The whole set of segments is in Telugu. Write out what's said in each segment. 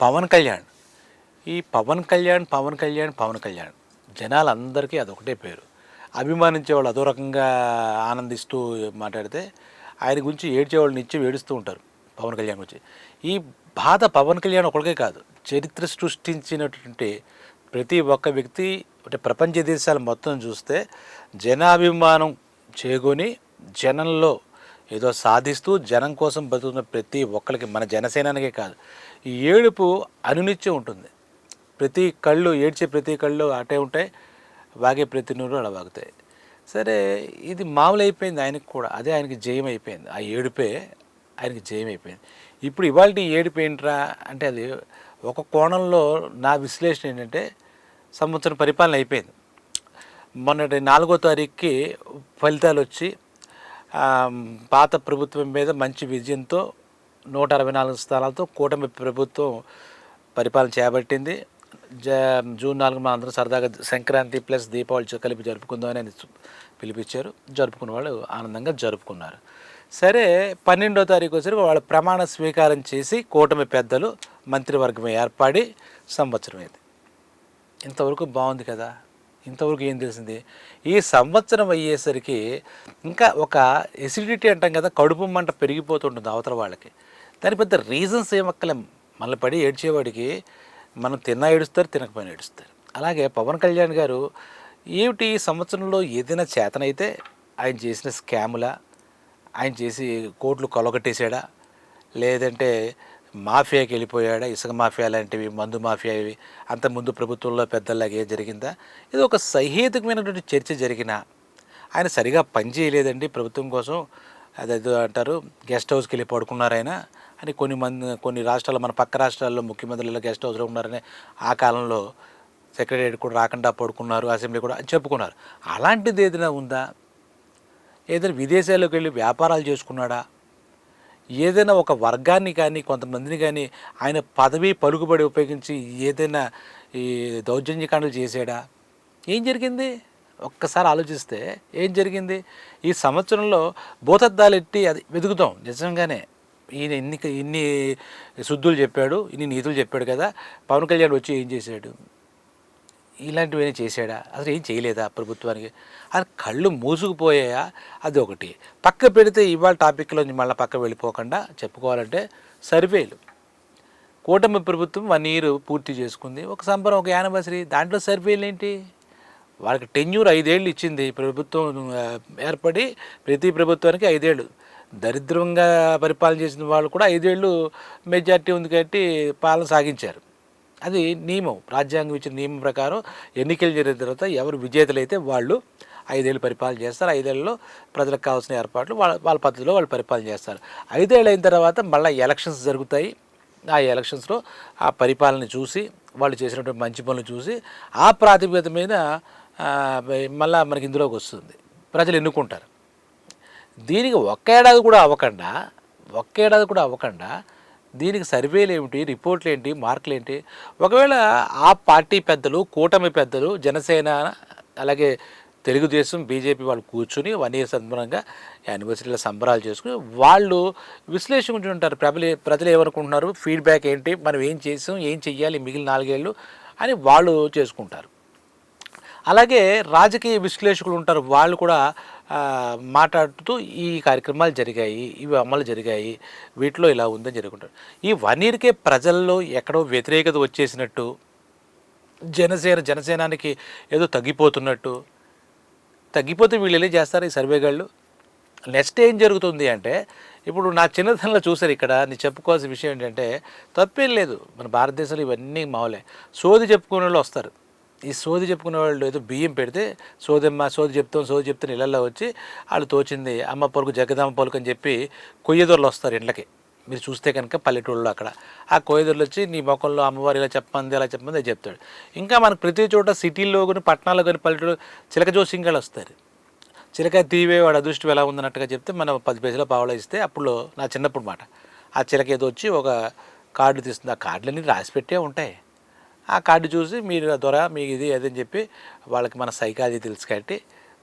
పవన్ కళ్యాణ్. ఈ పవన్ కళ్యాణ్ పవన్ కళ్యాణ్ పవన్ కళ్యాణ్. జనాలందరికీ అదొకటే పేరు. అభిమానించే వాళ్ళు అదో రకంగా ఆనందిస్తూ మాట్లాడితే ఆయన గురించి ఏడ్చేవాళ్ళు నిత్యం ఏడుస్తూ ఉంటారు పవన్ కళ్యాణ్ గురించి. ఈ బాధ పవన్ కళ్యాణ్ ఒకరికే కాదు. చరిత్ర సృష్టించినటువంటి ప్రతి ఒక్క వ్యక్తి అంటే ప్రపంచ దేశాలు మొత్తం చూస్తే జనాభిమానం చేకొని జనంలో ఏదో సాధిస్తూ జనం కోసం బతుకుతున్న ప్రతి ఒక్కరికి మన జనసేనానికే కాదు. ఈ ఏడుపు అనునిత్యం ఉంటుంది. ప్రతి కళ్ళు ఏడ్చే ప్రతి కళ్ళు అటే ఉంటాయి వాగే ప్రతి నూరు అలా వాగుతాయి. సరే ఇది మామూలు అయిపోయింది ఆయనకి కూడా. అదే ఆయనకి జయం అయిపోయింది. ఆ ఏడుపే ఆయనకి జయం అయిపోయింది. ఇప్పుడు ఇవాళ ఏడుపు ఏంట్రా అంటే అది ఒక కోణంలో నా విశ్లేషణ ఏంటంటే సంవత్సరం పరిపాలన అయిపోయింది. మొన్నటి నాలుగో తారీఖుకి ఫలితాలు వచ్చి పాత ప్రభుత్వం మీద మంచి విజయంతో నూట అరవై నాలుగు స్థానాలతో కూటమి ప్రభుత్వం పరిపాలన చేపట్టింది. జ జూన్ నాలుగు మా అందరం సరదాగా సంక్రాంతి ప్లస్ దీపావళి కలిపి జరుపుకుందామని అని పిలిపించారు. జరుపుకున్న వాళ్ళు ఆనందంగా జరుపుకున్నారు. సరే పన్నెండో తారీఖు వచ్చి వాళ్ళ ప్రమాణ స్వీకారం చేసి కూటమి పెద్దలు మంత్రివర్గం ఏర్పడి సంవత్సరం అయింది. ఇంతవరకు బాగుంది కదా? ఇంతవరకు ఏం తెలిసింది? ఈ సంవత్సరం అయ్యేసరికి ఇంకా ఒక ఎసిడిటీ అంటాం కదా కడుపు మంట పెరిగిపోతుంటుంది అవతల వాళ్ళకి. దాని పెద్ద రీజన్స్ ఏమక్కలేం. మళ్ళీ పడి ఏడ్చేవాడికి మనం తిన్నా ఏడుస్తారు తినకపోయినా ఏడుస్తారు. అలాగే పవన్ కళ్యాణ్ గారు ఏమిటి ఈ సంవత్సరంలో ఏదైనా చేతనైతే ఆయన చేసిన స్కాములా ఆయన చేసి కోట్లు కొలగొట్టేశాడా? లేదంటే మాఫియాకి వెళ్ళిపోయాడా? ఇసుక మాఫియా లాంటివి మందు మాఫియా ఇవి అంత ముందు ప్రభుత్వంలో పెద్దలాగా ఏం జరిగిందా? ఇది ఒక సహేతుకమైనటువంటి చర్చ జరిగిన ఆయన సరిగా పని చేయలేదండి ప్రభుత్వం కోసం. అదేదో అంటారు గెస్ట్ హౌస్కి వెళ్ళి పడుకున్నారు ఆయన అని కొన్ని మంది కొన్ని రాష్ట్రాల్లో మన పక్క రాష్ట్రాల్లో ముఖ్యమంత్రులు గెస్ట్ హౌస్లో ఉన్నారని ఆ కాలంలో సెక్రటరీ కూడా రాకుండా పడుకున్నారు అసెంబ్లీ కూడా అని చెప్పుకున్నారు. అలాంటిది ఏదైనా ఉందా? ఏదైనా విదేశాలకు వెళ్ళి వ్యాపారాలు చేసుకున్నాడా? ఏదైనా ఒక వర్గాన్ని కానీ కొంతమందిని కానీ ఆయన పదవి పలుకుబడి ఉపయోగించి ఏదైనా ఈ దౌర్జన్యకాండలు చేసాడా ఏం జరిగింది? ఒక్కసారి ఆలోచిస్తే ఏం జరిగింది? ఈ సంవత్సరంలో భూతద్దాలు ఎట్టి అది వెతుకుతాం నిజంగానే. ఈయన ఎన్ని ఇన్ని శుద్ధులు చెప్పాడు ఇన్ని నీతులు చెప్పాడు కదా పవన్ కళ్యాణ్ వచ్చి ఏం చేశాడు? ఇలాంటివి చేశాడా? అసలు ఏం చేయలేదా ప్రభుత్వానికి? అది కళ్ళు మూసుకుపోయాయా? అది ఒకటి. పక్క పెడితే ఇవాళ టాపిక్లో మళ్ళీ పక్క వెళ్ళిపోకుండా చెప్పుకోవాలంటే సర్వేలు. కూటమి ప్రభుత్వం వన్ ఇయర్ పూర్తి చేసుకుంది. ఒక సంబరం ఒక యానివర్సరీ. దాంట్లో సర్వేలు ఏంటి? వాళ్ళకి టెన్యూర్ ఐదేళ్ళు ఇచ్చింది ప్రభుత్వం ఏర్పడి ప్రతి ప్రభుత్వానికి ఐదేళ్ళు. దరిద్రంగా పరిపాలన చేసిన వాళ్ళు కూడా ఐదేళ్ళు మెజార్టీ ఉంది కాబట్టి పాలన సాగించారు. అది నియమం. రాజ్యాంగం ఇచ్చిన నియమం ప్రకారం ఎన్నికలు జరిగిన తర్వాత ఎవరు విజేతలైతే వాళ్ళు ఐదేళ్ళు పరిపాలన చేస్తారు. ఐదేళ్ళలో ప్రజలకు కావాల్సిన ఏర్పాట్లు వాళ్ళ వాళ్ళ పద్ధతిలో వాళ్ళు పరిపాలన చేస్తారు. ఐదేళ్ళు అయిన తర్వాత మళ్ళీ ఎలక్షన్స్ జరుగుతాయి. ఆ ఎలక్షన్స్లో ఆ పరిపాలన చూసి వాళ్ళు చేసినటువంటి మంచి పనులు చూసి ఆ ప్రాతిపదిక మీద మళ్ళీ మనకి ఇందులోకి వస్తుంది. ప్రజలు ఎన్నుకుంటారు. దీనికి ఒక్క ఏడాది కూడా అవ్వకుండా ఒక్క ఏడాది కూడా అవ్వకుండా దీనికి సర్వేలు ఏమిటి రిపోర్ట్లు ఏంటి మార్కులు ఏంటి? ఒకవేళ ఆ పార్టీ పెద్దలు కూటమి పెద్దలు జనసేన అలాగే తెలుగుదేశం బీజేపీ వాళ్ళు కూర్చుని వన్ ఇయర్ సందర్భంగా యానివర్సరీలో సంబరాలు చేసుకుని వాళ్ళు విశ్లేషించుకుంటూ ఉంటారు. ప్రజలు ప్రజలు ఏమనుకుంటున్నారు? ఫీడ్బ్యాక్ ఏంటి? మనం ఏం చేసాం? ఏం చెయ్యాలి? మిగిలిన నాలుగేళ్ళు అని వాళ్ళు చేసుకుంటారు. అలాగే రాజకీయ విశ్లేషకులు ఉంటారు. వాళ్ళు కూడా మాట్లాడుతూ ఈ కార్యక్రమాలు జరిగాయి ఇవి అమలు జరిగాయి వీటిలో ఇలా ఉందని జరుగుతుంటారు ఈ వన్ ఇయర్కే ప్రజల్లో ఎక్కడో వ్యతిరేకత వచ్చేసినట్టు జనసేన జనసేనానికి ఏదో తగ్గిపోతున్నట్టు తగ్గిపోతే వీళ్ళు వెళ్ళి చేస్తారు ఈ సర్వేగాళ్ళు నెక్స్ట్ ఏం జరుగుతుంది అంటే ఇప్పుడు నా చిన్నతనంలో చూశారు ఇక్కడ నేను చెప్పుకోవాల్సిన విషయం ఏంటంటే తప్పేం లేదు. మన భారతదేశంలో ఇవన్నీ మామూలే. సోది చెప్పుకునే వాళ్ళు వస్తారు. ఈ సోది చెప్పుకునే వాళ్ళు ఏదో బియ్యం పెడితే సోదమ్మ సోది చెప్తాం సోది చెప్తాను ఇళ్ళల్లో వచ్చి వాళ్ళు తోచింది అమ్మ పొలకు జగదమ్మ పొలకు అని చెప్పి కొయ్యదొరలు వస్తారు ఇండ్లకి. మీరు చూస్తే కనుక పల్లెటూళ్ళలో అక్కడ. ఆ కోయదొరలు వచ్చి నీ మొక్కల్లో అమ్మవారు ఇలా చెప్పమంది ఇలా చెప్పమంది అది చెప్తాడు. ఇంకా మనకు ప్రతి చోట సిటీల్లో కానీ పట్టణాల్లో కానీ పల్లెటూరు చిలక జోసింగాలు వస్తారు. చిలక తీవే వాడు అదృష్టం ఎలా ఉందన్నట్టుగా చెప్తే మనం పది పైసలు పావలా ఇస్తే అప్పుడు నా చిన్నప్పుడు మాట. ఆ చిలక ఏదో వచ్చి ఒక కార్డు తీస్తుంది. ఆ కార్డులన్నీ రాసి పెట్టే ఉంటాయి. ఆ కార్డు చూసి మీరు దొర మీకు ఇది అదని చెప్పి వాళ్ళకి మన సైకాలజీ తెలుసు కాబట్టి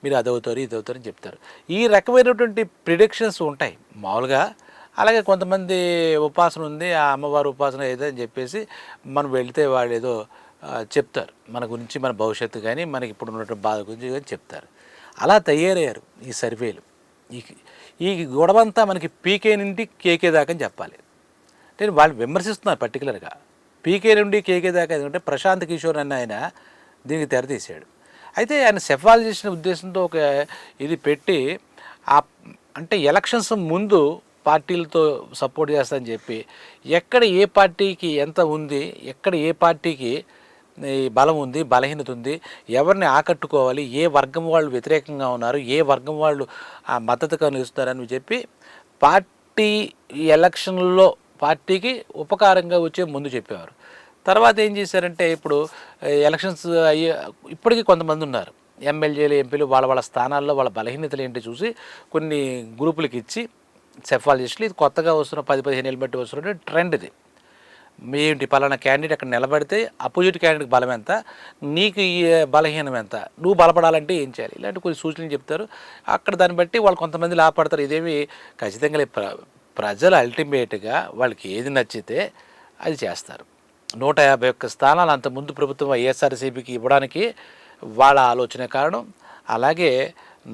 మీరు అదవుతారు ఇది అవుతారు అని చెప్తారు. ఈ రకమైనటువంటి ప్రిడిక్షన్స్ ఉంటాయి. మామూలుగా అలాగే కొంతమంది ఉపాసన ఉంది ఆ అమ్మవారి ఉపాసన ఏదో అని చెప్పేసి మనం వెళితే వాళ్ళు ఏదో చెప్తారు. మన గురించి మన భవిష్యత్తు కానీ మనకి ఇప్పుడు ఉన్నటువంటి బాధ గురించి కానీ చెప్తారు. అలా తయారయ్యారు ఈ సర్వేలు. ఈ ఈ గొడవంతా మనకి పీకే నుండి కేకే దాకా అని చెప్పాలి. నేను వాళ్ళు విమర్శిస్తున్నారు పర్టికులర్గా పీకే నుండి కేకే దాకా ఎందుకంటే ప్రశాంత్ కిషోర్ అన్న ఆయన దీనికి తెరతీశాడు అయితే ఆయన సెఫాల్ చేసిన ఉద్దేశంతో ఒక ఇది పెట్టి ఆ అంటే ఎలక్షన్స్ ముందు పార్టీలతో సపోర్ట్ చేస్తానని చెప్పి ఎక్కడ ఏ పార్టీకి ఎంత ఉంది ఎక్కడ ఏ పార్టీకి బలం ఉంది బలహీనత ఉంది ఎవరిని ఆకట్టుకోవాలి ఏ వర్గం వాళ్ళు వ్యతిరేకంగా ఉన్నారు ఏ వర్గం వాళ్ళు ఆ మద్దతు కనిపిస్తున్నారని చెప్పి పార్టీ ఎలక్షన్లో పార్టీకి ఉపకారంగా వచ్చే ముందు చెప్పేవారు. తర్వాత ఏం చేశారంటే ఇప్పుడు ఎలక్షన్స్ అయ్యే ఇప్పటికీ కొంతమంది ఉన్నారు. ఎమ్మెల్యేలు ఎంపీలు వాళ్ళ వాళ్ళ స్థానాల్లో వాళ్ళ బలహీనతలు ఏంటి చూసి కొన్ని గ్రూపులకి ఇచ్చి సెఫాలజిస్టులు ఇది కొత్తగా వస్తున్న పది పదిహేను ఏళ్ళు బట్టి వస్తున్న ట్రెండ్ ఇది. ఏంటి పలానా క్యాండిడేట్ అక్కడ నిలబడితే అపోజిట్ క్యాండిడేట్ బలం ఎంత? నీకు ఈ బలహీనం ఎంత? నువ్వు బలపడాలంటే ఏం చేయాలి? ఇలాంటి కొన్ని సూచనలు చెప్తారు. అక్కడ దాన్ని బట్టి వాళ్ళు కొంతమంది లాభపడతారు. ఇదేమి ఖచ్చితంగా ప్రజలు అల్టిమేట్గా వాళ్ళకి ఏది నచ్చితే అది చేస్తారు. నూట యాభై ఒక్క స్థానాలు అంత ముందు ప్రభుత్వం వైఎస్ఆర్సీపీకి ఇవ్వడానికి వాళ్ళ ఆలోచన కారణం. అలాగే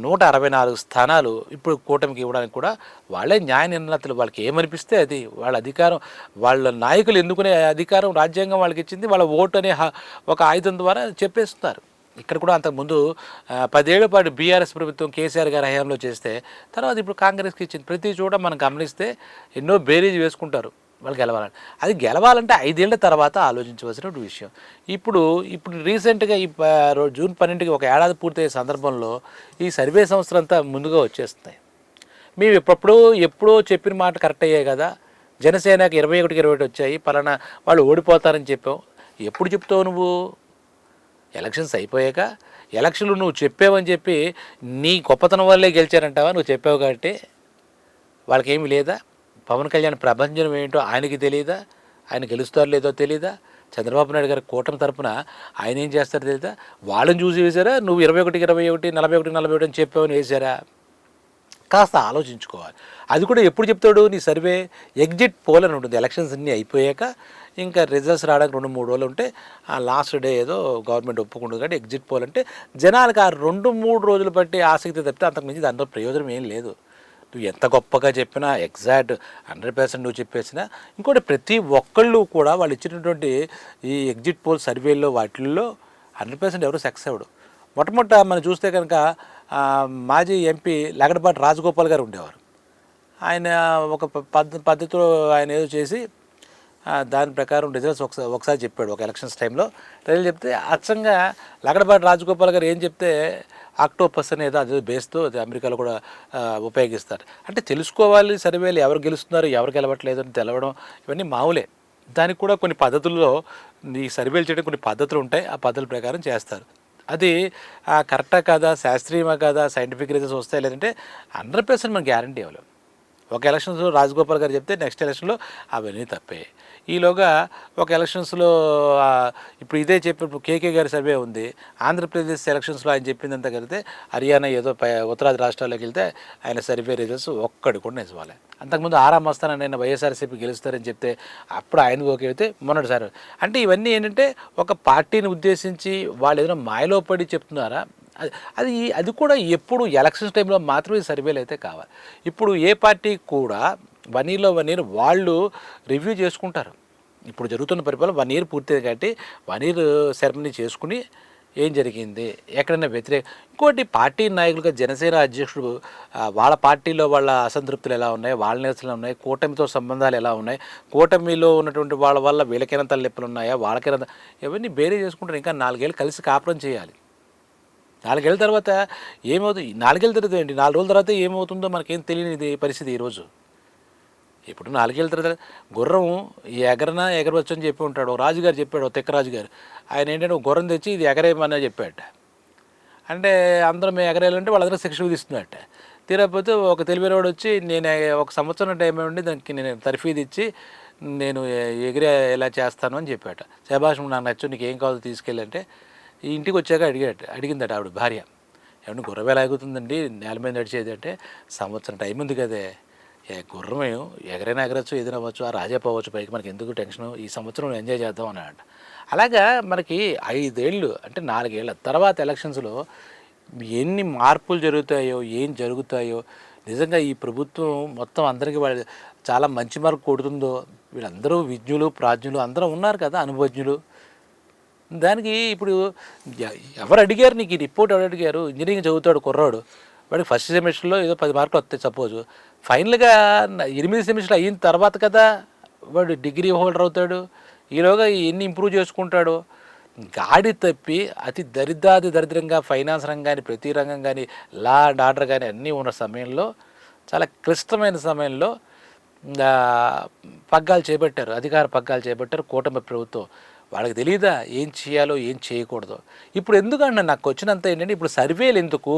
నూట అరవై నాలుగు స్థానాలు ఇప్పుడు కూటమికి ఇవ్వడానికి కూడా వాళ్ళే న్యాయ నిర్ణేతలు వాళ్ళకి ఏమనిపిస్తే అది వాళ్ళ అధికారం. వాళ్ళ నాయకులు ఎన్నుకునే అధికారం రాజ్యాంగం వాళ్ళకి ఇచ్చింది వాళ్ళ ఓటు అనే ఒక ఆయుధం ద్వారా చెప్పేస్తున్నారు. ఇక్కడ కూడా అంతకుముందు ఆ, పదేళ్ళ పాటు బీఆర్ఎస్ ప్రభుత్వం కేసీఆర్ గారి హయాంలో చేస్తే తర్వాత ఇప్పుడు కాంగ్రెస్కి ఇచ్చింది ప్రతి చోట మనం గమనిస్తే ఎన్నో బేరీజ్ వేసుకుంటారు వాళ్ళు గెలవాలని. అది గెలవాలంటే ఐదేళ్ళ తర్వాత ఆలోచించవలసిన విషయం. ఇప్పుడు ఇప్పుడు రీసెంట్గా ఈ జూన్ పన్నెండుకి ఒక ఏడాది పూర్తయ్యే సందర్భంలో ఈ సర్వే సంస్థలంతా ముందుగా వచ్చేస్తున్నాయి. మేము ఎప్పుడప్పుడు ఎప్పుడో చెప్పిన మాట కరెక్ట్ అయ్యాయి కదా. జనసేనకి ఇరవై ఒకటికి ఇరవై ఒకటి వచ్చాయి పలానా వాళ్ళు ఓడిపోతారని చెప్పావు ఎప్పుడు చెప్తావు నువ్వు? ఎలక్షన్స్ అయిపోయాక ఎలక్షన్లు నువ్వు చెప్పావని చెప్పి నీ గొప్పతనం వల్లే గెలిచారంటావా నువ్వు చెప్పావు కాబట్టి వాళ్ళకేమి లేదా? పవన్ కళ్యాణ్ ప్రభంజనం ఏంటో ఆయనకి తెలియదా ఆయన గెలుస్తారో లేదో తెలియదా చంద్రబాబు నాయుడు గారి కూటమి తరపున ఆయన ఏం చేస్తారో తెలియదా వాళ్ళని చూసి వేశారా? నువ్వు ఇరవై ఒకటి ఇరవై ఒకటి నలభై ఒకటి నలభై ఒకటి అని చెప్పావని వేశారా? కాస్త ఆలోచించుకోవాలి. అది కూడా ఎప్పుడు చెప్తాడు నీ సర్వే? ఎగ్జిట్ పోల్ అని ఉంటుంది. ఎలక్షన్స్ అన్నీ అయిపోయాక ఇంకా రిజల్ట్స్ రావడానికి రెండు మూడు రోజులు ఉంటే ఆ లాస్ట్ డే ఏదో గవర్నమెంట్ ఒప్పుకుంటుంది కాబట్టి ఎగ్జిట్ పోల్ అంటే జనాలకు ఆ రెండు మూడు రోజులు బట్టి ఆసక్తి తప్పితే అంతకుమించి దాంట్లో ప్రయోజనం ఏం లేదు. నువ్వు ఎంత గొప్పగా చెప్పినా ఎగ్జాక్ట్ హండ్రెడ్ పర్సెంట్ నువ్వు చెప్పేసినా ఇంకోటి ప్రతి ఒక్కళ్ళు కూడా వాళ్ళు ఇచ్చినటువంటి ఈ ఎగ్జిట్ పోల్ సర్వేల్లో వాటిల్లో హండ్రెడ్ పర్సెంట్ ఎవరు సక్సెస్ అవ్వడు. మొట్టమొదట మనం చూస్తే కనుక మాజీ ఎంపీ లగడపాటి రాజగోపాల్ గారు ఉండేవారు. ఆయన ఒక పద్ పద్ధ పద్ధతిలో ఆయన ఏదో చేసి దాని ప్రకారం రిజల్ట్స్ ఒకసారి ఒకసారి చెప్పాడు ఒక ఎలక్షన్స్ టైంలో రిజల్ట్ చెప్తే అచ్చంగా లగడపాటి రాజగోపాల్ గారు ఏం చెప్తే ఆక్టోపస్ అనేది అది బేస్తో అది అమెరికాలో కూడా ఉపయోగిస్తారు. అంటే తెలుసుకోవాలి సర్వేలు ఎవరు గెలుస్తున్నారు ఎవరు గెలవట్లేదు అని తెలవడం ఇవన్నీ మామూలే. దానికి కూడా కొన్ని పద్ధతుల్లో ఈ సర్వేలు చేయడం కొన్ని పద్ధతులు ఉంటాయి. ఆ పద్ధతుల ప్రకారం చేస్తారు. అది ఆ, కరెక్టా కాదా శాస్త్రీయమా కాదా సైంటిఫిక్ రీజన్స్ వస్తాయి లేదంటే హండ్రెడ్ పర్సెంట్ మనం గ్యారంటీ ఇవ్వలేము ఒక ఎలక్షన్స్లో రాజగోపాల్ గారు చెప్తే నెక్స్ట్ ఎలక్షన్లో అవన్నీ తప్పే. ఈలోగా ఒక ఎలక్షన్స్లో ఇప్పుడు ఇదే చెప్పినప్పుడు కేకే గారి సర్వే ఉంది. ఆంధ్రప్రదేశ్ ఎలక్షన్స్లో ఆయన చెప్పిందంతా కలిగితే హర్యానా ఏదో ఉత్తరాది రాష్ట్రాల్లోకి వెళ్తే ఆయన సర్వే రిజల్ట్స్ ఒక్కడి కూడా నిజమాలే అంతకుముందు ఆరాం వస్తానని నేను వైఎస్ఆర్సీపీ గెలుస్తారని చెప్తే అప్పుడు ఆయనకు ఓకే అయితే మొన్నటిసారి అంటే ఇవన్నీ ఏంటంటే ఒక పార్టీని ఉద్దేశించి వాళ్ళు ఏదైనా మాయలో పడి చెప్తున్నారా? అది అది అది కూడా ఎప్పుడు ఎలక్షన్స్ టైంలో మాత్రమే సర్వేలు అయితే కావాలి. ఇప్పుడు ఏ పార్టీ కూడా వన్ ఇయర్లో వన్ ఇయర్ వాళ్ళు రివ్యూ చేసుకుంటారు. ఇప్పుడు జరుగుతున్న పరిపాలన వన్ ఇయర్ పూర్తయింది కాబట్టి వన్ ఇయర్ సెరమనీ చేసుకుని ఏం జరిగింది? ఎక్కడైనా వ్యతిరేక ఇంకోటి పార్టీ నాయకులుగా జనసేన అధ్యక్షుడు వాళ్ళ పార్టీలో వాళ్ళ అసంతృప్తులు ఎలా ఉన్నాయి? వాళ్ళ నిరసనలు ఉన్నాయి? కూటమితో సంబంధాలు ఎలా ఉన్నాయి? కూటమిలో ఉన్నటువంటి వాళ్ళ వల్ల వీళ్ళకైనా తలనొప్పులు ఉన్నాయా? వాళ్ళకైనా ఇవన్నీ బేరే చేసుకుంటారు. ఇంకా నాలుగేళ్ళు కలిసి కాపురం చేయాలి. నాలుగేళ్ళ తర్వాత ఏమవుతుంది నాలుగేళ్ళ తర్వాత ఏంటి? నాలుగు రోజుల తర్వాత ఏమవుతుందో మనకేం తెలియనిది పరిస్థితి ఈరోజు. ఇప్పుడు నాలుగేళ్ళ తర్వాత గుర్రం ఎగరనా ఎగరవచ్చు అని చెప్పి ఉంటాడు. రాజుగారు చెప్పాడు ఒక తిక్కరాజు గారు ఆయన ఏంటంటే ఒక గుర్రం తెచ్చి ఇది ఎగరేయమని చెప్పాడు అంటే అందరం మేము ఎగరేయాలంటే వాళ్ళందరూ శిక్ష విధిస్తున్నట్ట. తీరకపోతే ఒక తెలివినోడు వచ్చి నేను ఒక సంవత్సరం టైం ఉండి దానికి నేను తర్ఫీదు ఇచ్చి నేను ఎగిరే ఎలా చేస్తాను అని చెప్పాట. శభాషం నాకు నచ్చు నీకు ఏం కావాలో తీసుకెళ్ళంటే ఈ ఇంటికి వచ్చాక అడిగాడు అడిగిందట ఆవిడ భార్య. ఏమన్నా గుర్రం ఎలా ఎగుతుందండి నేల మీద నడిచేది అంటే సంవత్సరం టైం ఉంది కదే. గుర్రమే ఎగరైనా ఎగరచ్చు ఏదైనా అవ్వచ్చు ఆ రాజా పోవచ్చు పైకి మనకి ఎందుకు టెన్షన్? ఈ సంవత్సరం ఎంజాయ్ చేద్దాం అన్నాడు. అలాగా మనకి ఐదేళ్ళు అంటే నాలుగేళ్ళ తర్వాత ఎలక్షన్స్లో ఎన్ని మార్పులు జరుగుతాయో ఏం జరుగుతాయో నిజంగా ఈ ప్రభుత్వం మొత్తం అందరికీ వాళ్ళు చాలా మంచి మార్కు కొడుతుందో వీళ్ళందరూ విజ్ఞులు ప్రాజ్ఞులు అందరూ ఉన్నారు కదా అనుభవజ్ఞులు. దానికి ఇప్పుడు ఎవరు అడిగారు నీకు ఈ రిపోర్ట్ ఎవరు అడిగారు? ఇంజనీరింగ్ చదువుతాడు కుర్రాడు. వాడికి ఫస్ట్ సెమిస్టర్లో ఏదో పది మార్కులు వస్తాయి సపోజ్ ఫైనల్గా ఎనిమిది సెమిస్టర్లు అయిన తర్వాత కదా వాడు డిగ్రీ హోల్డర్ అవుతాడు. ఈలోగా ఎన్ని ఇంప్రూవ్ చేసుకుంటాడు. గాడి తప్పి అతి దరిద్రాది దరిద్రంగా ఫైనాన్స్ రంగం కానీ ప్రతి రంగం కానీ లా అండ్ ఆర్డర్ కానీ అన్నీ ఉన్న సమయంలో చాలా క్లిష్టమైన సమయంలో పగ్గాలు చేపట్టారు. అధికార పగ్గాలు చేపట్టారు కూటమి ప్రభుత్వం. వాళ్ళకి తెలియదా ఏం చేయాలో ఏం చేయకూడదు. ఇప్పుడు ఎందుకంటే నాకు వచ్చినంత ఏంటంటే ఇప్పుడు సర్వేలు ఎందుకు?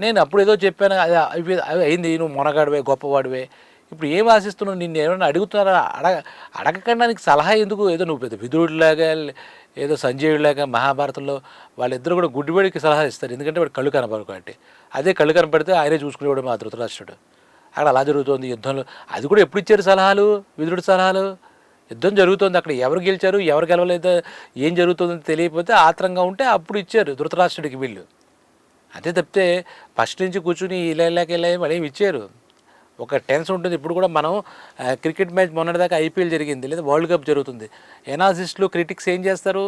నేను అప్పుడు ఏదో చెప్పాను అది అవి అవి అయింది నువ్వు మొనగాడివే గొప్పవాడివే. ఇప్పుడు ఏం ఆశిస్తున్నావు? నిన్ను ఏమైనా అడుగుతున్నారా? అడగ అడగకుండా నీకు సలహా ఎందుకు? ఏదో నువ్వు పెద్ద విధుడిలాగా ఏదో సంజయుడిలాగా మహాభారతంలో వాళ్ళిద్దరు కూడా గుడ్డివాడికి సలహా ఇస్తారు. ఎందుకంటే వాడు కళ్ళు కనపడరు కాబట్టి. అదే కళ్ళు కనపడితే ఆయనే చూసుకునేవాడు మా ధృతరాష్ట్రుడు. అక్కడ అలా జరుగుతోంది యుద్ధంలో. అది కూడా ఎప్పుడు ఇచ్చారు సలహాలు? విధుడి సలహాలు? యుద్ధం జరుగుతోంది. అక్కడ ఎవరు గెలిచారు? ఎవరు గెలవలేదు? ఏం జరుగుతుందో తెలియకపోతే ఆత్రంగా ఉంటే అప్పుడు ఇచ్చారు ధృతరాష్ట్రుడికి వీళ్ళు. అదే తప్పితే ఫస్ట్ నుంచి కూర్చుని ఇలా ఇలాగ ఇలా మళ్ళీ ఏమి ఇచ్చారు ఒక టెన్స్ ఉంటుంది. ఇప్పుడు కూడా మనం క్రికెట్ మ్యాచ్ మొన్నటిదాకా ఐపీఎల్ జరిగింది. లేదా వరల్డ్ కప్ జరుగుతుంది. ఎనాలిసిస్టులు క్రిటిక్స్ ఏం చేస్తారు?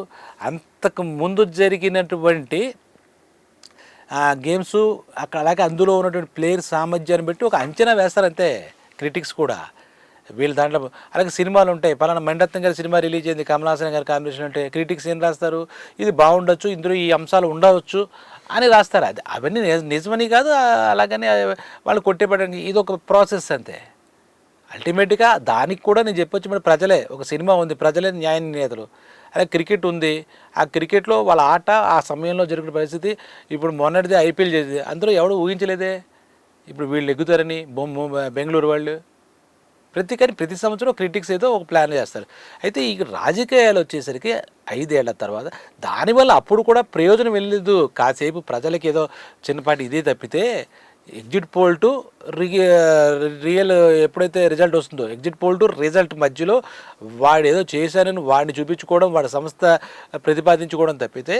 అంతకు ముందు జరిగినటువంటి ఆ గేమ్స్ అక్కడ అలాగే అందులో ఉన్నటువంటి ప్లేయర్ సామర్థ్యాన్ని బట్టి ఒక అంచనా వేస్తారు అంతే క్రిటిక్స్ కూడా. వీళ్ళు దాంట్లో అలాగే సినిమాలు ఉంటాయి. పలానా మండత్తం గారి సినిమా రిలీజ్ అయింది. కమలాసన్ గారి కాంబినేషన్ అంటే క్రిటిక్స్ ఏం రాస్తారు? ఇది బాగుండొచ్చు. ఇందులో ఈ అంశాలు ఉండవచ్చు. అని రాస్తారు. అది అవన్నీ నిజమని కాదు అలాగని వాళ్ళు కొట్టేపడానికి ఇది ఒక ప్రాసెస్ అంతే. అల్టిమేట్గా దానికి కూడా నేను చెప్పొచ్చు మరి ప్రజలే ఒక సినిమా ఉంది ప్రజలే న్యాయ నిర్ణేతలు. అదే క్రికెట్ ఉంది ఆ క్రికెట్లో వాళ్ళ ఆట ఆ సమయంలో జరిగిన పరిస్థితి ఇప్పుడు మొన్నటిది ఐపీఎల్ చేసింది అందులో ఎవడు ఊహించలేదే? ఇప్పుడు వీళ్ళు ఎగ్గుతారని బొమ్మ బెంగళూరు వాళ్ళు. ప్రతి కానీ ప్రతి సంవత్సరం క్రిటిక్స్ ఏదో ఒక ప్లాన్ చేస్తారు. అయితే ఈ రాజకీయాలు వచ్చేసరికి ఐదేళ్ళ తర్వాత దానివల్ల అప్పుడు కూడా ప్రయోజనం వెళ్ళలేదు కాసేపు ప్రజలకి ఏదో చిన్నపాటి ఇదే తప్పితే ఎగ్జిట్ పోల్ టు రియల్ ఎప్పుడైతే రిజల్ట్ వస్తుందో ఎగ్జిట్ పోల్ టు రిజల్ట్ మధ్యలో వాడు ఏదో చేశానని వాడిని చూపించుకోవడం వాడి సంస్థ ప్రతిపాదించుకోవడం తప్పితే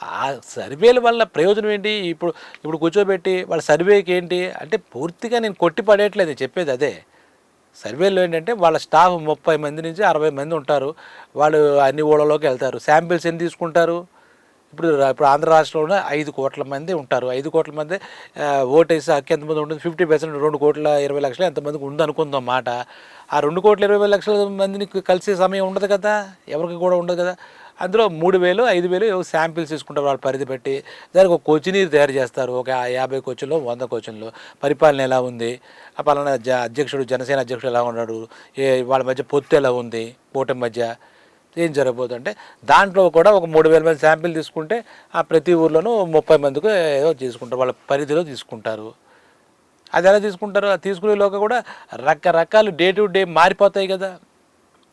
ఆ సర్వేల వల్ల ప్రయోజనం ఏంటి? ఇప్పుడు ఇప్పుడు కూర్చోబెట్టి వాళ్ళ సర్వేకి ఏంటి? అంటే పూర్తిగా నేను కొట్టి పడేయట్లేదు చెప్పేది అదే. సర్వేలో ఏంటంటే వాళ్ళ స్టాఫ్ ముప్పై మంది నుంచి అరవై మంది ఉంటారు. వాళ్ళు అన్ని ఊళ్ళలోకి వెళ్తారు. శాంపిల్స్ ఎన్ని తీసుకుంటారు? ఇప్పుడు ఇప్పుడు ఆంధ్ర రాష్ట్రంలో ఐదు కోట్ల మంది ఉంటారు. ఐదు కోట్ల మంది ఓటేసి హక్కు ఎంతమంది ఉంటుంది? ఫిఫ్టీ పర్సెంట్ రెండు కోట్ల ఇరవై లక్షలు ఎంతమందికి ఉందనుకుందాం మాట. ఆ రెండు కోట్ల ఇరవై లక్షల మందిని కలిసే సమయం ఉండదు కదా? ఎవరికి కూడా ఉండదు కదా? అందులో మూడు వేలు ఐదు వేలు శాంపిల్స్ తీసుకుంటారు వాళ్ళ పరిధి పెట్టి. దానికి ఒక కోచినీరు తయారు చేస్తారు. ఒక యాభై కోచుల్లో వంద కోచుల్లో పరిపాలన ఎలా ఉంది? ఆ పలానా జ అధ్యక్షుడు జనసేన అధ్యక్షుడు ఎలా ఉన్నాడు? ఏ వాళ్ళ మధ్య పొత్తు ఎలా ఉంది? కూటమి మధ్య ఏం జరగబోతుందంటే దాంట్లో కూడా ఒక మూడు వేల మంది శాంపిల్ తీసుకుంటే ఆ ప్రతి ఊర్లోనూ ముప్పై మందికి ఏదో తీసుకుంటారు. వాళ్ళ పరిధిలో తీసుకుంటారు. అది ఎలా తీసుకుంటారు? తీసుకునేలోకి కూడా రకరకాలు డే టు డే మారిపోతాయి కదా.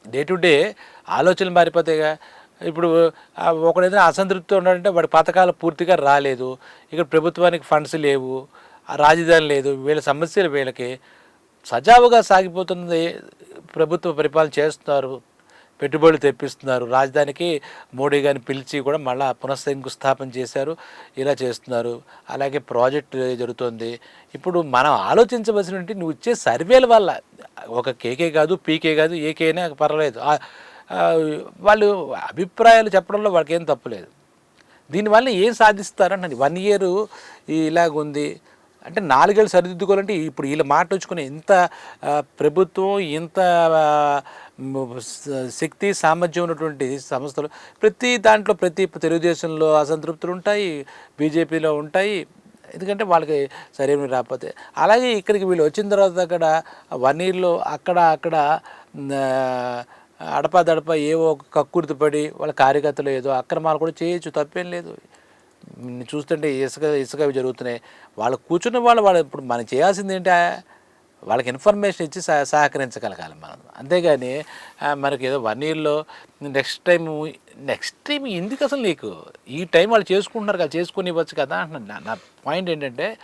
డే టు డే ఆలోచనలు మారిపోతాయిగా. ఇప్పుడు ఆ ఒకడైతే అసంతృప్తి ఉన్నాడంటే వాడి పథకాలు పూర్తిగా రాలేదు. ఇక్కడ ప్రభుత్వానికి ఫండ్స్ లేవు. ఆ రాజధాని లేదు. వీళ్ళ సమస్యలు వీళ్ళకి. సజావుగా సాగిపోతుంది ప్రభుత్వ పరిపాలన చేస్తున్నారు. పెట్టుబడులు తెప్పిస్తున్నారు. రాజధానికి మోడీ గారిని పిలిచి కూడా మళ్ళా పునఃశంకుస్థాపన చేశారు. ఇలా చేస్తున్నారు. అలాగే ప్రాజెక్ట్ జరుగుతుంది. ఇప్పుడు మనం ఆలోచించవలసినటువంటి నువ్వు ఇచ్చే సర్వేల వల్ల ఒక కేకే కాదు పీకే కాదు ఏకే అయినా పర్వాలేదు. వాళ్ళు అభిప్రాయాలు చెప్పడంలో వాళ్ళకి ఏం తప్పులేదు దీనివల్ల ఏం సాధిస్తారంటే వన్ ఇయర్ ఇలాగుంది. అంటే నాలుగేళ్ళు సరిదిద్దుకోవాలంటే ఇప్పుడు వీళ్ళ మాట వచ్చుకునే ఇంత ప్రభుత్వం ఇంత శక్తి సామర్థ్యం ఉన్నటువంటి సంస్థలు ప్రతి దాంట్లో ప్రతి తెలుగుదేశంలో అసంతృప్తులు ఉంటాయి బీజేపీలో ఉంటాయి. ఎందుకంటే వాళ్ళకి సరైన రాకపోతే అలాగే ఇక్కడికి వీళ్ళు వచ్చిన తర్వాత అక్కడ వన్ ఇయర్లో అక్కడ అక్కడ అడపాదడప ఏవో కక్కుర్తిపడి కక్కుర్తి పడి వాళ్ళ కార్యకర్తలు ఏదో అక్రమాలు కూడా చేయొచ్చు తప్పేం లేదు. చూస్తుంటే ఇసుక ఇసుక అవి జరుగుతున్నాయి. వాళ్ళు కూర్చున్న వాళ్ళు వాళ్ళు ఇప్పుడు మనం చేయాల్సింది ఏంటి? వాళ్ళకి ఇన్ఫర్మేషన్ ఇచ్చి సహ సహకరించగలగాలి మనం. అంతేగాని మనకి ఏదో వన్ ఇయర్లో నెక్స్ట్ టైం నెక్స్ట్ టైం ఎందుకు అసలు నీకు? ఈ టైం వాళ్ళు చేసుకుంటున్నారు కదా చేసుకుని ఇవ్వచ్చు కదా అంటున్నాను నా- నా పాయింట్ ఏంటంటే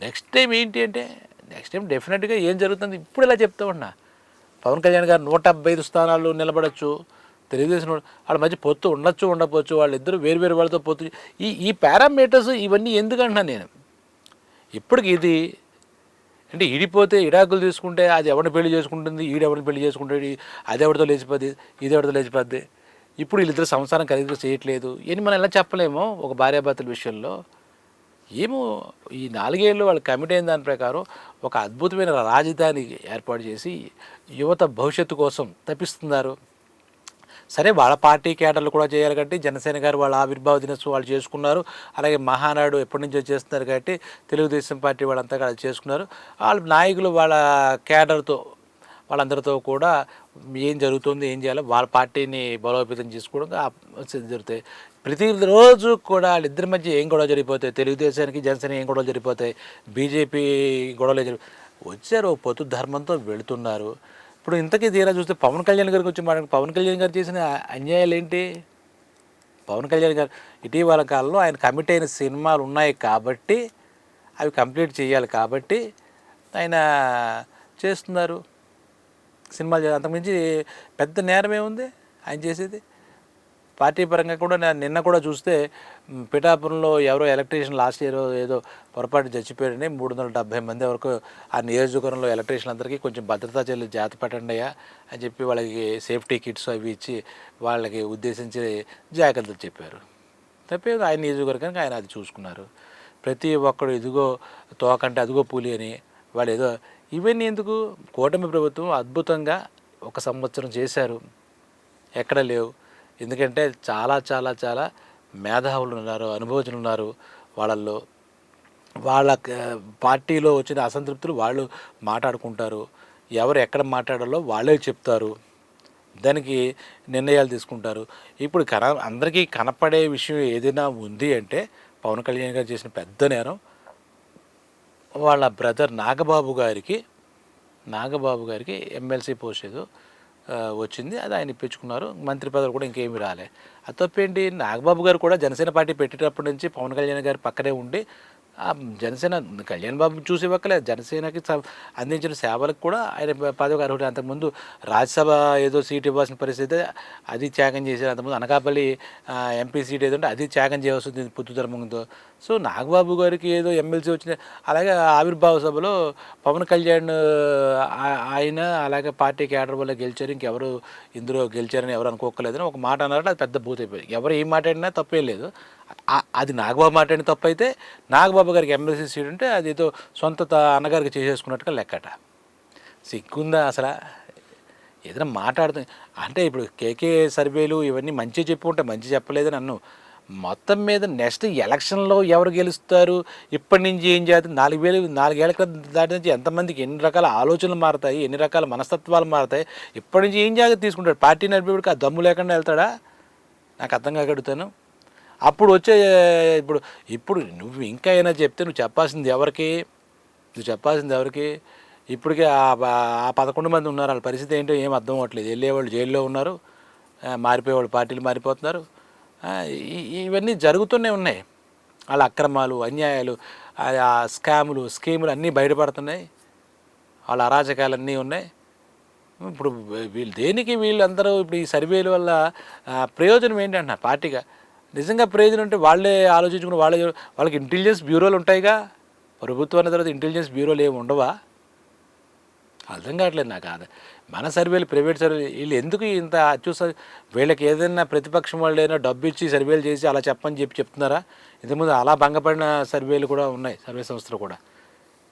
నెక్స్ట్ టైం ఏంటి అంటే నెక్స్ట్ టైం డెఫినెట్గా ఏం జరుగుతుంది? ఇప్పుడు ఇలా చెప్తా ఉన్నా పవన్ కళ్యాణ్ గారు నూట డెబ్బై ఐదు స్థానాలు నిలబడచ్చు. తెలుగుదేశం వాళ్ళ మధ్య పొత్తు ఉండొచ్చు ఉండకపోవచ్చు వాళ్ళిద్దరు వేరు వేరు వాళ్ళతో పొత్తు. ఈ ఈ పారామీటర్స్ ఇవన్నీ ఎందుకంటున్నాను నేను? ఇప్పటికి ఇది అంటే ఈడిపోతే ఇడాకులు తీసుకుంటే అది ఎవరిని పెళ్ళి చేసుకుంటుంది ఈడెవరిని పెళ్ళి చేసుకుంటాడు అది ఎవరితో లేచిపోద్ది ఇది ఎవరితో లేచిపోద్ది. ఇప్పుడు వీళ్ళిద్దరు సంసారం కలిగి చేయట్లేదు. అని మనం ఎలా చెప్పలేము ఒక భార్యాభర్తల విషయంలో? ఏమో ఈ నాలుగేళ్ళు వాళ్ళు కమిట్ అయిన దాని ప్రకారం ఒక అద్భుతమైన రాజధాని ఏర్పాటు చేసి యువత భవిష్యత్తు కోసం తప్పిస్తున్నారు. సరే వాళ్ళ పార్టీ కేడర్లు కూడా చేయాలి కాబట్టి జనసేన గారు వాళ్ళ ఆవిర్భావ దినోత్సవం వాళ్ళు చేసుకున్నారు. అలాగే మహానాడు ఎప్పటి నుంచో చేస్తున్నారు కాబట్టి తెలుగుదేశం పార్టీ వాళ్ళంతా కూడా చేసుకున్నారు. వాళ్ళ నాయకులు వాళ్ళ కేడర్తో వాళ్ళందరితో కూడా ఏం జరుగుతుంది ఏం చేయాలో వాళ్ళ పార్టీని బలోపేతం చేసుకోవడం జరుగుతాయి. ప్రతి రోజు కూడా వాళ్ళిద్దరి మధ్య ఏం గొడవ జరిగిపోతాయి? తెలుగుదేశానికి జనసేన ఏం గొడవలు జరిగిపోతాయి? బీజేపీ గొడవలు జరిగి వచ్చారు ఓ పొత్తు ధర్మంతో వెళుతున్నారు. ఇప్పుడు ఇంతకీ తీరా చూస్తే పవన్ కళ్యాణ్ గారికి వచ్చి మాట పవన్ కళ్యాణ్ గారు చేసిన అన్యాయాలు ఏంటి? పవన్ కళ్యాణ్ గారు ఇటీవల కాలంలో ఆయన కమిట్ అయిన సినిమాలు ఉన్నాయి కాబట్టి అవి కంప్లీట్ చేయాలి కాబట్టి ఆయన చేస్తున్నారు. సినిమాలు అంతకుమించి పెద్ద నేరం ఏముంది? ఆయన చేసేది? పార్టీ పరంగా కూడా నేను నిన్న కూడా చూస్తే పిఠాపురంలో ఎవరో ఎలక్ట్రీషియన్ లాస్ట్ ఇయర్ ఏదో పొరపాటు చచ్చిపోయారని మూడు వందల డెబ్బై మంది వరకు ఆ నియోజకవర్గంలో ఎలక్ట్రీషియన్ అందరికీ కొంచెం భద్రతా చర్యలు జాత పెట్టండి అయ్యా అని చెప్పి వాళ్ళకి సేఫ్టీ కిట్స్ అవి ఇచ్చి వాళ్ళకి ఉద్దేశించి జాగ్రత్తలు చెప్పారు. తప్పేది ఆయన నియోజకవర్గానికి ఆయన అది చూసుకున్నారు. ప్రతి ఒక్కడు ఇదిగో తోకంటే అదిగో పులి అని వాళ్ళు ఏదో ఇవన్నీ ఎందుకు? కూటమి ప్రభుత్వం అద్భుతంగా ఒక సంవత్సరం చేశారు. ఎక్కడ లేవు. ఎందుకంటే చాలా చాలా చాలా మేధావులు ఉన్నారు అనుభవజ్ఞులు ఉన్నారు. వాళ్ళల్లో వాళ్ళ పార్టీలో వచ్చిన అసంతృప్తులు వాళ్ళు మాట్లాడుకుంటారు. ఎవరు ఎక్కడ మాట్లాడాలో వాళ్ళే చెప్తారు. దానికి నిర్ణయాలు తీసుకుంటారు. ఇప్పుడు కన అందరికీ కనపడే విషయం ఏదైనా ఉంది అంటే పవన్ కళ్యాణ్ గారు చేసిన పెద్ద నేరం. వాళ్ళ బ్రదర్ నాగబాబు గారికి నాగబాబు గారికి ఎమ్మెల్సీ పోస్ట్ ఏదో వచ్చింది. అది ఆయన ఇప్పించుకున్నారు. మంత్రి పదవి కూడా ఇంకేమీ రాలే. అది తప్పేంటి? నాగబాబు గారు కూడా జనసేన పార్టీ పెట్టేటప్పటి నుంచి పవన్ కళ్యాణ్ గారి పక్కనే ఉండి ఆ జనసేన కళ్యాణ్ బాబు చూసి ఇవ్వక్కలే. జనసేనకి అందించిన సేవలకు కూడా ఆయన పదవి అర్హుడు. అంతకుముందు రాజ్యసభ ఏదో సీట్ ఇవ్వాల్సిన పరిస్థితి అది త్యాగం చేశారు. అంతకుముందు అనకాపల్లి ఎంపీ సీట్ ఏదో అది త్యాగం చేయవలసింది పొత్తు ధర్మంతో. సో నాగబాబు గారికి ఏదో ఎమ్మెల్సీ వచ్చిన అలాగే ఆవిర్భావ సభలో పవన్ కళ్యాణ్ ఆ- ఆయన అలాగే పార్టీ క్యాడర్ వల్ల గెలిచారు. ఇంకెవరు ఇందులో గెలిచారని ఎవరు అనుకోకలేదని ఒక మాట అన్నారంటే. అది పెద్ద భూత అయిపోయింది. ఎవరు ఏం మాట్లాడినా తప్పేం లేదు. అది నాగబాబు మాట్లాడిన తప్పు అయితే నాగబాబు గారికి ఎమ్మెల్సీ సీట్ ఉంటే అది ఏదో సొంత త- అన్నగారికి చేసేసుకున్నట్టుగా లెక్కట. సిగ్గుందా అసలు? ఏదైనా మాట్లాడుతుంది అంటే ఇప్పుడు కేకే సర్వేలు ఇవన్నీ మంచి చెప్పి ఉంటే మంచి చెప్పలేదని నన్ను మొత్తం మీద నెక్స్ట్ ఎలక్షన్లో ఎవరు గెలుస్తారు? ఇప్పటి నుంచి ఏం చేస్తుంది నాలుగు వేలు నాలుగేళ్ళ క్రితం దాటి నుంచి ఎంతమందికి ఎన్ని రకాల ఆలోచనలు మారుతాయి? ఎన్ని రకాల మనస్తత్వాలు మారుతాయి? ఇప్పటి నుంచి ఏం జాగ్రత్త తీసుకుంటాడు? పార్టీ నడిపేవాడికి ఆ దమ్ము లేకుండా వెళ్తాడా? నాకు అర్థం కాకడుతాను అప్పుడు వచ్చే ఇప్పుడు ఇప్పుడు నువ్వు ఇంకా అయినా చెప్తే నువ్వు చెప్పాల్సింది ఎవరికి? నువ్వు చెప్పాల్సింది ఎవరికి? ఇప్పటికే ఆ ఆ పదకొండు మంది ఉన్నారు. వాళ్ళ పరిస్థితి ఏంటో ఏం అర్థం అవ్వట్లేదు. వెళ్ళేవాళ్ళు జైల్లో ఉన్నారు. మారిపోయేవాళ్ళు పార్టీలు మారిపోతున్నారు. ఇవన్నీ జరుగుతూనే ఉన్నాయి. వాళ్ళ అక్రమాలు అన్యాయాలు ఆ స్కాములు స్కీములు అన్నీ బయటపడుతున్నాయి. వాళ్ళ అరాచకాలు ఉన్నాయి. ఇప్పుడు వీళ్ళు దేనికి వీళ్ళందరూ ఇప్పుడు ఈ సర్వేల వల్ల ప్రయోజనం ప్రయోజనం ఏంటంటున్నారు పార్టీగా? నిజంగా ప్రయోజనం అంటే వాళ్ళే ఆలోచించుకుని వాళ్ళే వాళ్ళకి ఇంటెలిజెన్స్ బ్యూరోలు ఉంటాయిగా? ప్రభుత్వాన్ని తర్వాత ఇంటెలిజెన్స్ బ్యూరోలు ఏమి ఉండవా? అర్థం కావట్లేదు నాకు. అది మన సర్వేలు ప్రైవేట్ సర్వేలు వీళ్ళు ఎందుకు ఇంత అత్యుస వీళ్ళకి ఏదైనా ప్రతిపక్షం వాళ్ళు ఏదైనా డబ్బు ఇచ్చి సర్వేలు చేసి అలా చెప్పని చెప్పి చెప్తున్నారా? ఇంతకుముందు అలా భంగపడిన సర్వేలు కూడా ఉన్నాయి సర్వే సంస్థలు కూడా.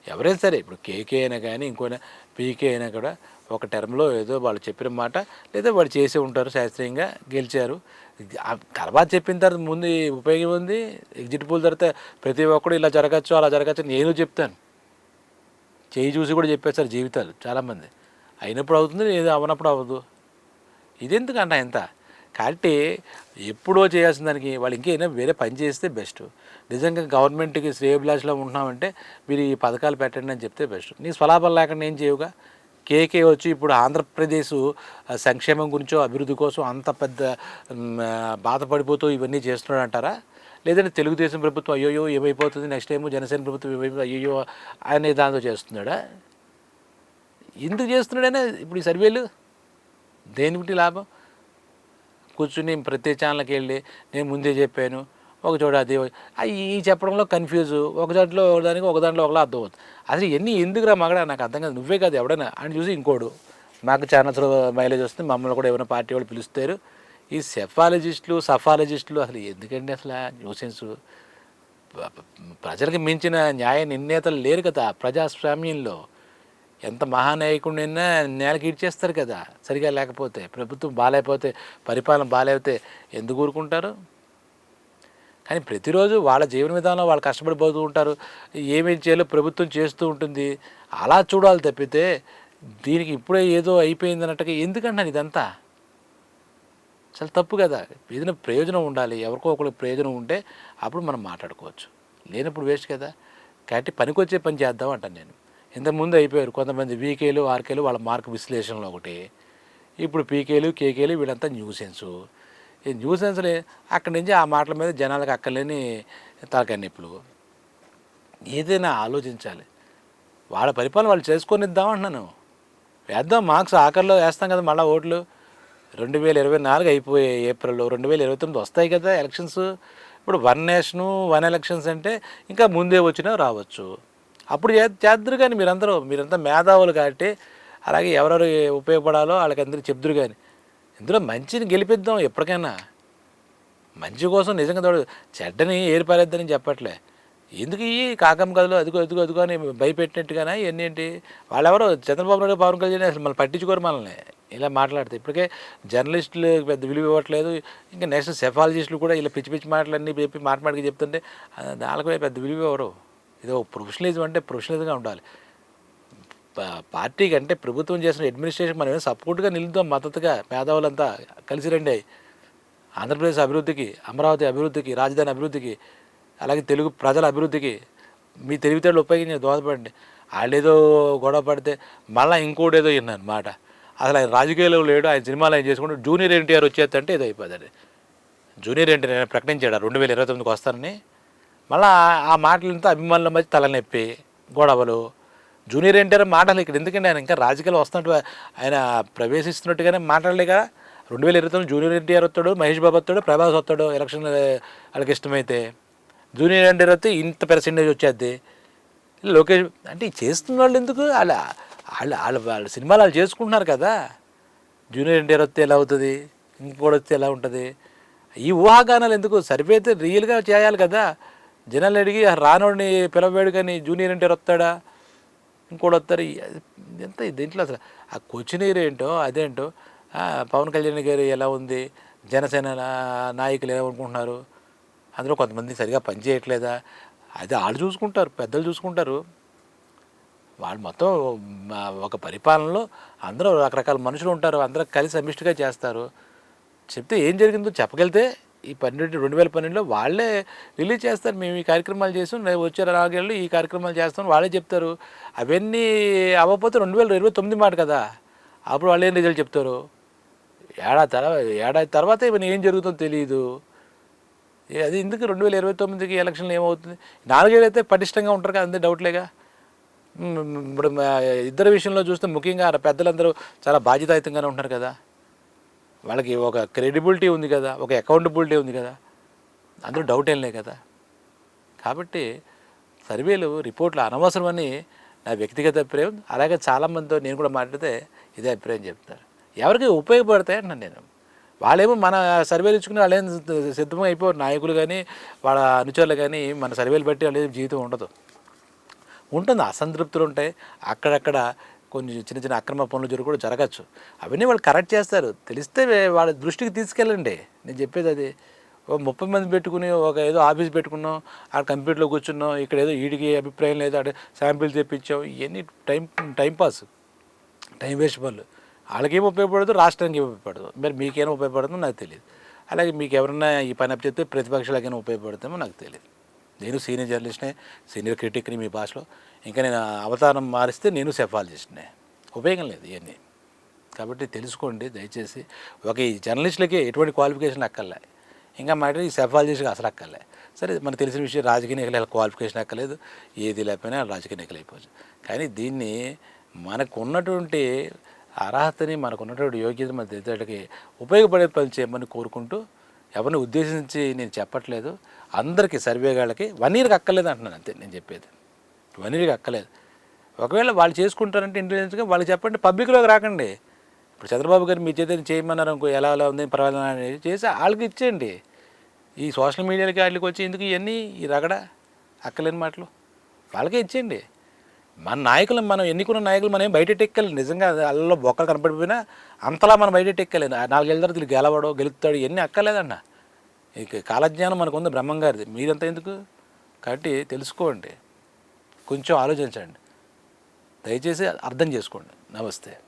ఎవరైనా సరే ఇప్పుడు కేకే అయినా కానీ ఇంకోనా పీకే అయినా కూడా ఒక టర్మ్లో ఏదో వాళ్ళు చెప్పిన మాట లేదా వాళ్ళు చేసి ఉంటారు శాస్త్రీయంగా గెలిచారు. తర్వాత చెప్పిన తర్వాత ముందు ఉపయోగం ఉంది ఎగ్జిట్ పోల్ తర్వాత ప్రతి ఒక్కడు ఇలా జరగచ్చు అలా జరగచ్చు నేను చెప్తాను. చేయి చూసి కూడా చెప్పేస్తారు జీవితాలు చాలామంది. అయినప్పుడు అవుతుంది ఏదో అవనప్పుడు అవ్వదు ఇదెందుకంట ఎంత కాబట్టి ఎప్పుడో చేయాల్సిన దానికి వాళ్ళు ఇంకేమైనా వేరే పని చేస్తే బెస్ట్. నిజంగా గవర్నమెంట్కి శ్రేయభిలాషలో ఉంటున్నామంటే మీరు ఈ పథకాలు పెట్టండి అని చెప్తే బెస్ట్. నీ స్వలాభం లేకుండా ఏం చేయవుగా? కేకే వచ్చి ఇప్పుడు ఆంధ్రప్రదేశ్ సంక్షేమం గురించో అభివృద్ధి కోసం అంత పెద్ద బాధపడిపోతూ ఇవన్నీ చేస్తున్నాడు అంటారా లేదంటే తెలుగుదేశం ప్రభుత్వం అయ్యోయో ఏమైపోతుంది నెక్స్ట్ టైం జనసేన ప్రభుత్వం ఏమైపోతుంది అయ్యో అనే దాంతో చేస్తున్నాడా? ఎందుకు చేస్తున్నాడనే ఇప్పుడు ఈ సర్వేలు? దేనికి లాభం? కూర్చుని ప్రతి ఛానల్కి వెళ్ళి నేను ముందే చెప్పాను ఒక చోట అది ఈ చెప్పడంలో కన్ఫ్యూజ్ ఒక దాంట్లో ఒకదానికి ఒక దాంట్లో ఒకలా అర్థం అవుతుంది. అసలు ఎన్ని ఎందుకురా మగడా? నాకు అర్థం కాదు. నువ్వే కాదు ఎవడైనా. అని చూసి ఇంకోడు. మాకు ఛానల్స్లో మైలేజ్ వస్తుంది. మమ్మల్ని కూడా ఏమైనా పార్టీ వాళ్ళు పిలుస్తారు. ఈ సెఫాలజిస్టులు సఫాలజిస్టులు అసలు ఎందుకండి అసలు న్యూసెన్స్? ప్రజలకు మించిన న్యాయ నిర్ణేతలు లేరు కదా ప్రజాస్వామ్యంలో. ఎంత మహానాయకుడినైనా నేలకి ఇచ్చేస్తారు కదా సరిగా లేకపోతే ప్రభుత్వం బాగాలేకపోతే పరిపాలన బాగాలేకపోతే ఎందుకు ఊరుకుంటారు? కానీ ప్రతిరోజు వాళ్ళ జీవన విధానంలో వాళ్ళు కష్టపడిపోతూ ఉంటారు ఏమేం చేయాలో ప్రభుత్వం చేస్తూ ఉంటుంది అలా చూడాలి తప్పితే దీనికి ఇప్పుడే ఏదో అయిపోయింది అన్నట్టుగా ఎందుకంటున్నాను ఇదంతా? చాలా తప్పు కదా ఏదైనా ప్రయోజనం ఉండాలి ఎవరికో ఒకరికి ప్రయోజనం ఉంటే అప్పుడు మనం మాట్లాడుకోవచ్చు. లేనప్పుడు వేస్ట్ కదా కాబట్టి పనికొచ్చే పని చేద్దాం అంటాను నేను. ఇంతకుముందు అయిపోయారు కొంతమంది వీకేలు ఆర్కేలు వాళ్ళ మార్క్ విశ్లేషణలో ఒకటి. ఇప్పుడు పీకేలు కేకేలు వీళ్ళంతా న్యూసెన్సు. ఈ న్యూసెన్స్ని అక్కడి నుంచి ఆ మాటల మీద జనాలకు అక్కర్లేని తలకాయ నొప్పులు. ఏదైనా ఆలోచించాలి. వాళ్ళ పరిపాలన వాళ్ళు చేసుకొని ఇద్దాం అంటున్నాను. వేద్దాం మార్క్స్ ఆఖరిలో వేస్తాం కదా మళ్ళీ ఓట్లు. రెండు వేల ఇరవై నాలుగు అయిపోయాయి ఏప్రిల్లో రెండు వేల ఇరవై తొమ్మిది వస్తాయి కదా ఎలక్షన్స్. ఇప్పుడు వన్ నేషను వన్ ఎలక్షన్స్ అంటే ఇంకా ముందే వచ్చినా రావచ్చు. అప్పుడు చేద్దరు కానీ మీరందరూ మీరంతా మేధావులు కాబట్టి అలాగే ఎవరెవరు ఉపయోగపడాలో వాళ్ళకి అందరికీ చెప్దురు కానీ. ఇందులో మంచిని గెలిపిద్దాం ఎప్పటికైనా. మంచి కోసం నిజంగా తోడు చెడ్డని ఏరిపారేద్దని చెప్పట్లే. ఎందుకు ఈ కాకం కథలో అదిగో అదిగో అదిగో అని భయపెట్టినట్టుగానే ఇవన్నీ ఏంటి? వాళ్ళెవరో చంద్రబాబు నాయుడు పవన్ కళ్యాణ్ అసలు మళ్ళీ పట్టించుకోరు మనల్ని. ఇలా మాట్లాడితే ఇప్పటికే జర్నలిస్టులు పెద్ద విలువ ఇవ్వట్లేదు. ఇంకా నెక్స్ట్ సెఫాలజిస్టులు కూడా ఇలా పిచ్చి పిచ్చి మాటలన్నీ చెప్పి మాట్లాడికి చెప్తుంటే ఆ, వాళ్ళకు పెద్ద విలువ ఇవ్వరు ఏదో ప్రొఫెషనలిజం అంటే ప్రొఫెషనలిజంగా ఉండాలి. పా- పార్టీకి అంటే ప్రభుత్వం చేసిన అడ్మినిస్ట్రేషన్ మనం సపోర్ట్గా నిలుద్దాం మద్దతుగా మేధావులంతా కలిసి రండి. ఆంధ్రప్రదేశ్ అభివృద్ధికి అమరావతి అభివృద్ధికి రాజధాని అభివృద్ధికి అలాగే తెలుగు ప్రజల అభివృద్ధికి మీ తెలివితేటలు ఉపయోగించి దోహదపడండి. వాళ్ళేదో గొడవ పడితే మళ్ళీ ఇంకోటి ఏదో విన్నాను మాట అసలు ఆయన రాజకీయాల్లో లేడు ఆయన సినిమాలు ఆయన చేసుకుంటూ జూనియర్ ఎన్టీఆర్ వచ్చేస్తంటే ఏదో అయిపోతుంది జూనియర్ ఎన్టీఆర్ ప్రకటించాడు రెండు వేల ఇరవై తొమ్మిదికి వస్తానని. మళ్ళీ ఆ మాటలంతా అభిమానుల మధ్య తలనొప్పి గొడవలు. జూనియర్ ఎన్టీఆర్ మాటలు ఇక్కడ ఎందుకంటే ఆయన ఇంకా రాజకీయాలు వస్తున్నట్టు ఆయన ప్రవేశిస్తున్నట్టుగానే మాట్లాడలే కదా. రెండు వేల ఇరవై తొమ్మిది జూనియర్ ఎన్టీఆర్ వస్తాడు మహేష్ బాబు వస్తాడు ప్రభాస్ వస్తాడు ఎలక్షన్ వాళ్ళకి ఇష్టమైతే. జూనియర్ ఎన్టీఆర్ వస్తే ఇంత పర్సెంటేజ్ వచ్చేది లోకేష్ అంటే చేస్తున్న వాళ్ళు ఎందుకు? వాళ్ళ వాళ్ళు వాళ్ళ వాళ్ళ సినిమాలు వాళ్ళు చేసుకుంటున్నారు కదా. జూనియర్ ఎన్టీఆర్ వస్తే ఎలా అవుతుంది? ఇంకోటి వస్తే ఎలా ఉంటుంది? ఈ ఊహాగానాలు ఎందుకు? సర్వే అయితే రియల్గా చేయాలి కదా. జనాలు అడిగి రానోడిని పిలవబేడు కానీ జూనియర్ ఎన్టీఆర్ వస్తాడా? ఇంకోటి వస్తారు. ఎంత దీంట్లో అసలు? ఆ కొచ్చినీరు ఏంటో అదేంటో? పవన్ కళ్యాణ్ గారు ఎలా ఉంది? జనసేన నాయకులు ఎలా అనుకుంటున్నారు? అందులో కొంతమంది సరిగా పనిచేయట్లేదా అది వాళ్ళు చూసుకుంటారు పెద్దలు చూసుకుంటారు. వాళ్ళు మొత్తం ఒక పరిపాలనలో అందరూ రకరకాల మనుషులు ఉంటారు. అందరూ కలిసి సమిష్టిగా చేస్తారు. చెప్తే ఏం జరిగిందో చెప్పగలితే ఈ పన్నెండు రెండు వేల పన్నెండులో వాళ్ళే రిలీజ్ చేస్తారు. మేము ఈ కార్యక్రమాలు చేస్తాం రేపు వచ్చే నాలుగేళ్ళు ఈ కార్యక్రమాలు చేస్తాం. వాళ్ళే చెప్తారు. అవన్నీ అవ్వకపోతే రెండు వేల ఇరవై తొమ్మిది మాట కదా. అప్పుడు వాళ్ళు ఏం రిజల్ట్ చెప్తారు? ఏడాది తర్వాత ఏడాది తర్వాత ఇవన్నీ ఏం జరుగుతుందో తెలియదు అది ఎందుకు రెండు వేల ఇరవై తొమ్మిదికి ఎలక్షన్లు ఏమవుతుంది? నాలుగేళ్ళు అయితే పటిష్టంగా ఉంటారు కదా అంతే డౌట్లేగా ఇప్పుడు మా ఇద్దరు విషయంలో చూస్తే ముఖ్యంగా పెద్దలందరూ చాలా బాధ్యతాయుతంగానే ఉంటారు కదా. వాళ్ళకి ఒక క్రెడిబిలిటీ ఉంది కదా ఒక అకౌంటబిలిటీ ఉంది కదా అందులో డౌట్ ఏం లేదు కదా. కాబట్టి సర్వేలు రిపోర్ట్లు అనవసరమని నా వ్యక్తిగత అభిప్రాయం. అలాగే చాలామందితో నేను కూడా మాట్లాడితే ఇదే అభిప్రాయం చెప్తారు ఎవరికి ఉపయోగపడతాయి అంటున్నాను నేను. వాళ్ళేమో మన సర్వేలు ఇచ్చుకుని వాళ్ళేం సిద్ధంగా అయిపోరు. నాయకులు కానీ వాళ్ళ అనుచరులు కానీ మన సర్వేలు బట్టి వాళ్ళ జీవితం ఉండదు. ఉంటుంది అసంతృప్తులు ఉంటాయి. అక్కడక్కడ కొన్ని చిన్న చిన్న అక్రమ పనులు జరుగు కూడా జరగచ్చు. అవన్నీ వాళ్ళు కరెక్ట్ చేస్తారు. తెలిస్తే వాళ్ళ దృష్టికి తీసుకెళ్ళండి. నేను చెప్పేది అది. ఓ ముప్పై మంది పెట్టుకుని ఒక ఏదో ఆఫీస్ పెట్టుకున్నాం ఆ కంప్యూటర్లో కూర్చున్నాం ఇక్కడ ఏదో వీడికి అభిప్రాయం లేదు అక్కడ శాంపిల్ తెప్పించాం ఇవన్నీ టైం టైంపాస్ టైం వేస్ట్ పనులు. వాళ్ళకేం ఉపయోగపడదు రాష్ట్రానికి ఏం ఉపయోగపడదు. మరి మీకేం ఉపయోగపడుతుందో నాకు తెలియదు. అలాగే మీకు ఎవరన్నా ఈ పని అప్ చెప్తే ప్రతిపక్షాలకైనా ఉపయోగపడుతుందో నాకు తెలియదు. నేను సీనియర్ జర్నలిస్ట్నే సీనియర్ క్రిటిక్ని మీ భాషలో ఇంకా నేను అవతారం మారిస్తే నేను సెఫాలజిస్ట్నే. ఉపయోగం లేదు ఇవన్నీ కాబట్టి తెలుసుకోండి దయచేసి. ఒక ఈ జర్నలిస్టులకి ఎటువంటి క్వాలిఫికేషన్ అక్కర్లే. ఇంకా మాట ఈ సెఫాలజీస్కి అసలు అక్కర్లే. సరే మనకు తెలిసిన విషయం రాజకీయ నేతలు క్వాలిఫికేషన్ అక్కర్లేదు. ఏది లేకపోయినా రాజకీయ నేతలు అయిపోవచ్చు. కానీ దీన్ని మనకున్నటువంటి అర్హతని మనకున్నటువంటి యోగ్యత మన తెలిసేటికి ఉపయోగపడే పని చేయమని కోరుకుంటూ ఎవరిని ఉద్దేశించి నేను చెప్పట్లేదు. అందరికీ సర్వేగాళ్ళకి వన్ ఇయర్కి అక్కర్లేదు అంటున్నాను అంతే నేను చెప్పేది. ఇవన్నీ అక్కలేదు ఒకవేళ వాళ్ళు చేసుకుంటారంటే ఇంటెలిజెన్స్గా వాళ్ళు చెప్పండి పబ్లిక్లోకి రాకండి. ఇప్పుడు చంద్రబాబు గారు మీ చేత చేయమన్నారు అనుకో ఎలా ఎలా ఉంది పర్వాలేదు అనేది చేసి వాళ్ళకి ఇచ్చేయండి. ఈ సోషల్ మీడియాలకి వాళ్ళకి వచ్చి ఎందుకు ఇవన్నీ ఈ రగడ? అక్కలేని మాటలు. వాళ్ళకే ఇచ్చేయండి. మన నాయకులు మనం ఎన్నికున్న నాయకులు మనం ఏం బయట ఎక్కాలి నిజంగా వాళ్ళలో బొక్కలు కనపడిపోయినా అంతలా మనం బయట ఎక్కలేదు నాలుగేళ్ళ తర్వాత వీళ్ళు గెలవడో గెలుపుతాడు ఇవన్నీ అక్కలేదన్న ఇక కాలజ్ఞానం మనకు ఉంది బ్రహ్మం గారిది మీరంతా ఎందుకు? కాబట్టి తెలుసుకోండి. కొంచెం ఆలోచించండి. దయచేసి అర్థం చేసుకోండి. నమస్తే.